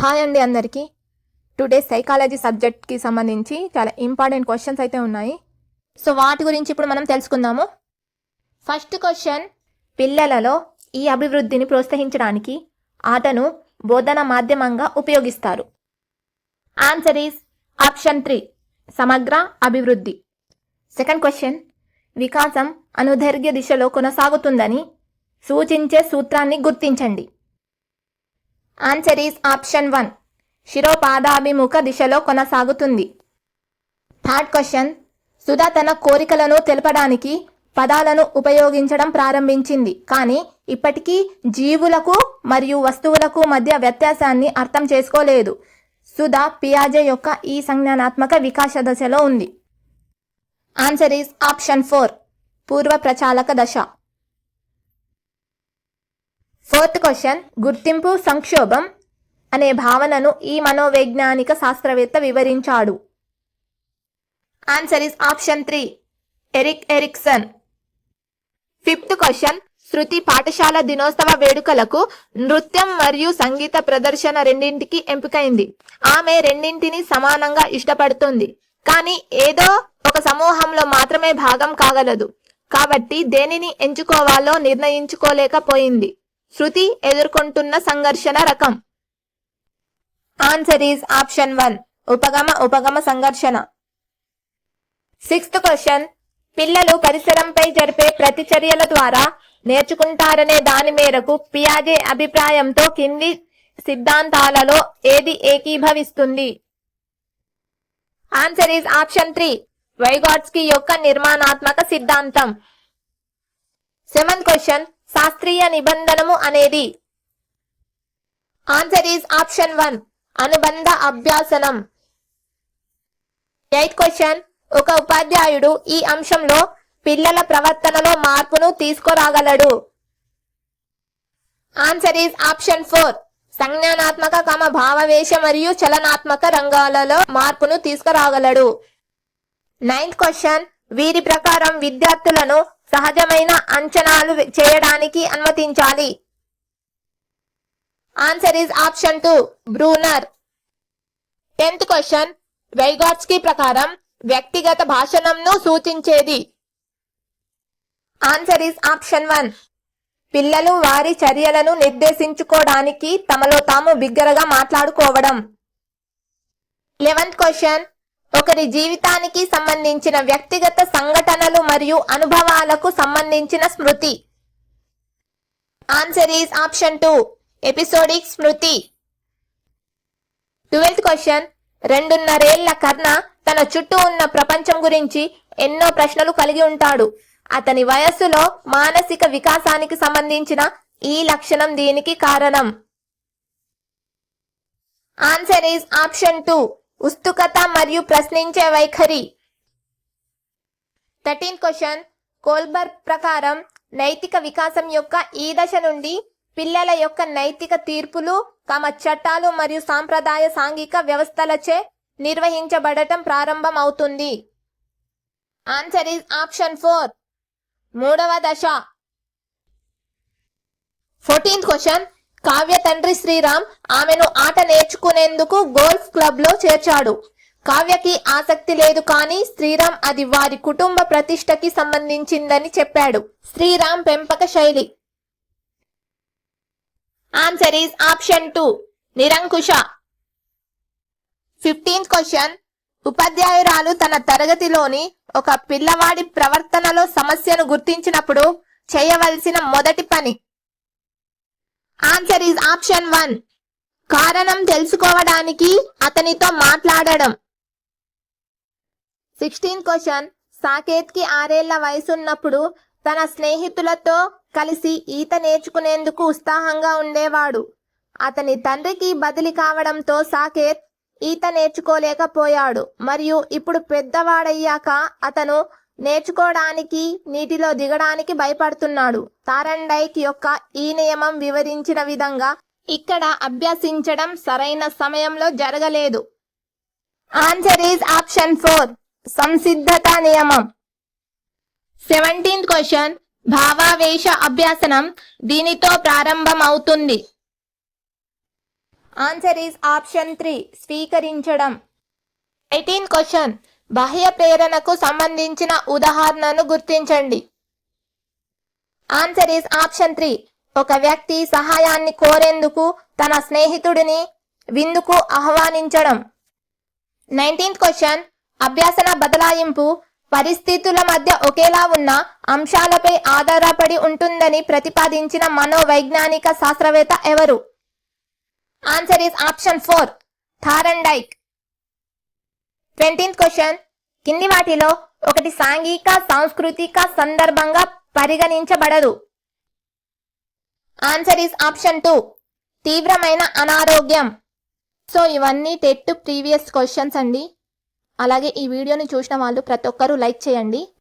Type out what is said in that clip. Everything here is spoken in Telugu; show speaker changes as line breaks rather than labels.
హాయ్ అండి అందరికీ. టుడే సైకాలజీ సబ్జెక్ట్కి సంబంధించి చాలా ఇంపార్టెంట్ క్వశ్చన్స్ అయితే ఉన్నాయి. సో వాటి గురించి ఇప్పుడు మనం తెలుసుకుందాము. ఫస్ట్ క్వశ్చన్ పిల్లలలో ఈ అభివృద్ధిని ప్రోత్సహించడానికి ఆటను బోధన మాధ్యమంగా ఉపయోగిస్తారు. ఆన్సర్ ఈస్ ఆప్షన్ త్రీ సమగ్ర అభివృద్ధి. సెకండ్ క్వశ్చన్ వికాసం అనుదైర్ఘ్య దిశలో కొనసాగుతుందని సూచించే సూత్రాన్ని గుర్తించండి. ఆన్సర్ ఈస్ ఆప్షన్ వన్ శిరోపాదాభిముఖ దిశలో కొనసాగుతుంది. థర్డ్ క్వశ్చన్ సుధా తన కోరికలను తెలపడానికి పదాలను ఉపయోగించడం ప్రారంభించింది. కానీ ఇప్పటికీ జీవులకు మరియు వస్తువులకు మధ్య వ్యత్యాసాన్ని అర్థం చేసుకోలేదు. సుధా పియాజే యొక్క ఈ సంజ్ఞానాత్మక వికాస దశలో ఉంది. ఆన్సర్ ఈస్ ఆప్షన్ ఫోర్ పూర్వ ప్రచాలక దశ. ఫోర్త్ క్వశ్చన్ గుర్తింపు సంక్షోభం అనే భావనను ఈ మనోవైజ్ఞానిక శాస్త్రవేత్త వివరించాడు. Answer is option three Erik Erikson fifth question Shruti పాఠశాల దినోత్సవ వేడుకలకు నృత్యం మరియు సంగీత ప్రదర్శన రెండింటికి ఎంపికైంది. ఆమె రెండింటిని సమానంగా ఇష్టపడుతుంది. కానీ ఏదో ఒక సమూహంలో మాత్రమే భాగం కాగలదు. కాబట్టి దేనిని ఎంచుకోవాలో నిర్ణయించుకోలేకపోయింది. శృతి ఎదుర్కొంటున్న సంఘర్షణ రకం. ఆన్సర్ ఈజ్ ఆప్షన్ వన్ ఉపగమ ఉపగమ సంఘర్షణ. సిక్స్త్ క్వశ్చన్ పిల్లలు పరిసరంపై జరిపే ప్రతిచర్యల ద్వారా నేర్చుకుంటారనే దాని మేరకు పియాజే అభిప్రాయంతో కింది సిద్ధాంతాలలో ఏది ఏకీభవిస్తుంది? Answer is option three Vygotsky యొక్క నిర్మాణాత్మక సిద్ధాంతం. సెవెంత్ క్వశ్చన్ శాస్త్రీయ నిబంధనము అనేది ఆన్సర్ ఈజ్ ఆప్షన్ వన్ అనుబంధ అభ్యాసనం. ఎయిత్ క్వశ్చన్ ఒక ఉపాధ్యాయుడు ఈ అంశంలో పిల్లల ప్రవర్తనలో మార్పును తీసుకురాగలడు. ఆన్సర్ ఈజ్ ఆప్షన్ ఫోర్ సంజ్ఞానాత్మక కమ భావవేశ మరియు చలనాత్మక రంగాలలో మార్పును తీసుకురాగలడు. నైన్త్ క్వశ్చన్ వీరి ప్రకారం విద్యార్థులను సహజమైన అంచనాలు చేయడానికి అనుమతించాలి. Answer is option two Bruner tenth question Vygotsky ప్రకారం వ్యక్తిగత భాషణంను సూచించేది. ఆన్సర్ ఈజ్ ఆప్షన్ వన్ పిల్లలు వారి చర్యలను నిర్దేశించుకోవడానికి తమలో తాము బిగ్గరగా మాట్లాడుకోవడం. లెవెన్త్ క్వశ్చన్ ఒకరి జీవితానికి సంబంధించిన వ్యక్తిగత సంఘటనలు మరియు అనుభవాలకు సంబంధించిన స్మృతి. Answer is option two episodic Smriti. Twelfth question రెండున్నరేళ్ళ కర్ణ తన చుట్టూ ఉన్న ప్రపంచం గురించి ఎన్నో ప్రశ్నలు కలిగి ఉంటాడు. అతని వయస్సులో మానసిక వికాసానికి సంబంధించిన ఈ లక్షణం దీనికి కారణం. ఆన్సర్ ఈజ్ ఆప్షన్ టూ ఉత్సుకత మరియు ప్రశ్నించే వైఖరి. Thirteen question. కోల్బర్ ప్రకారం నైతిక వికాసం యొక్క ఈ దశ నుండి పిల్లల యొక్క నైతిక తీర్పులు తమ చట్టాలు మరియు సాంప్రదాయ సాంఘిక వ్యవస్థలచే నిర్వహించబడటం ప్రారంభం అవుతుంది ఆన్సర్ ఈజ్ ఆప్షన్ ఫోర్ మూడవ దశ. Fourteenth question. కావ్య తండ్రి శ్రీరామ్ ఆమెను ఆట నేర్చుకునేందుకు గోల్ఫ్ క్లబ్లో చేర్చాడు. కావ్యకి ఆసక్తి లేదు కానీ శ్రీరామ్ అది వారి కుటుంబ ప్రతిష్టకి సంబంధించిందని చెప్పాడు. శ్రీరామ్ పెంపక శైలి. ఆన్సర్ ఈజ్ ఆప్షన్ టూ నిరంకుశ. ఫిఫ్టీన్త్ క్వశ్చన్ ఉపాధ్యాయురాలు తన తరగతిలోని ఒక పిల్లవాడి ప్రవర్తనలో సమస్యను గుర్తించినప్పుడు చేయవలసిన మొదటి పని. ఆన్సర్ ఈజ్ ఆప్షన్ వన్ కారణం తెలుసుకోవడానికి అతనితో మాట్లాడడం. సిక్స్టీన్ క్వశ్చన్ సాకేత్కి ఆరేళ్ళ వయసున్నప్పుడు తన స్నేహితులతో కలిసి ఈత నేర్చుకునేందుకు ఉత్సాహంగా ఉండేవాడు. అతని తండ్రికి బదిలీ కావడంతో సాకేత్ ఈత నేర్చుకోలేకపోయాడు. మరియు ఇప్పుడు పెద్దవాడయ్యాక అతను నేర్చుకోవడానికి నీటిలో దిగడానికి భయపడుతున్నాడు. తారండైక్ యొక్క ఈ నియమం వివరించిన విధంగా ఇక్కడ అభ్యసించడం సరైన సమయంలో జరగలేదు. ఆన్సర్ ఈజ్ ఆప్షన్ ఫోర్ సంసిద్ధత నియమం. సెవెంటీన్త్ క్వశ్చన్ భావావేశ అభ్యాసనం దీనితో ప్రారంభం అవుతుంది ఆన్సర్ ఈజ్ ఆప్షన్ త్రీ స్వీకరించడం. ఎయిటీన్ క్వశ్చన్ బాహ్య ప్రేరణకు సంబంధించిన ఉదాహరణను గుర్తించండి. ఆన్సర్ ఈస్ ఆప్షన్ త్రీ ఒక వ్యక్తి సహాయాన్ని కోరేందుకు తన స్నేహితుడిని విందుకు ఆహ్వానించడం. నైన్టీన్త్ క్వశ్చన్ అభ్యాసన బదలాయింపు పరిస్థితుల మధ్య ఒకేలా ఉన్న అంశాలపై ఆధారపడి ఉంటుందని ప్రతిపాదించిన మనోవైజ్ఞానిక శాస్త్రవేత్త ఎవరు? Answer is option four Thorndike twentieth question కింది వాటిలో ఒకటి సాంఘిక సాంస్కృతిక సందర్భంగా పరిగణించబడదు. ఆన్సర్ ఈస్ ఆప్షన్ టూ తీవ్రమైన అనారోగ్యం. సో ఇవన్నీ టెట్ ప్రీవియస్ క్వశ్చన్స్ అండి. అలాగే ఈ వీడియోని చూసిన వాళ్ళు ప్రతి ఒక్కరూ లైక్ చేయండి.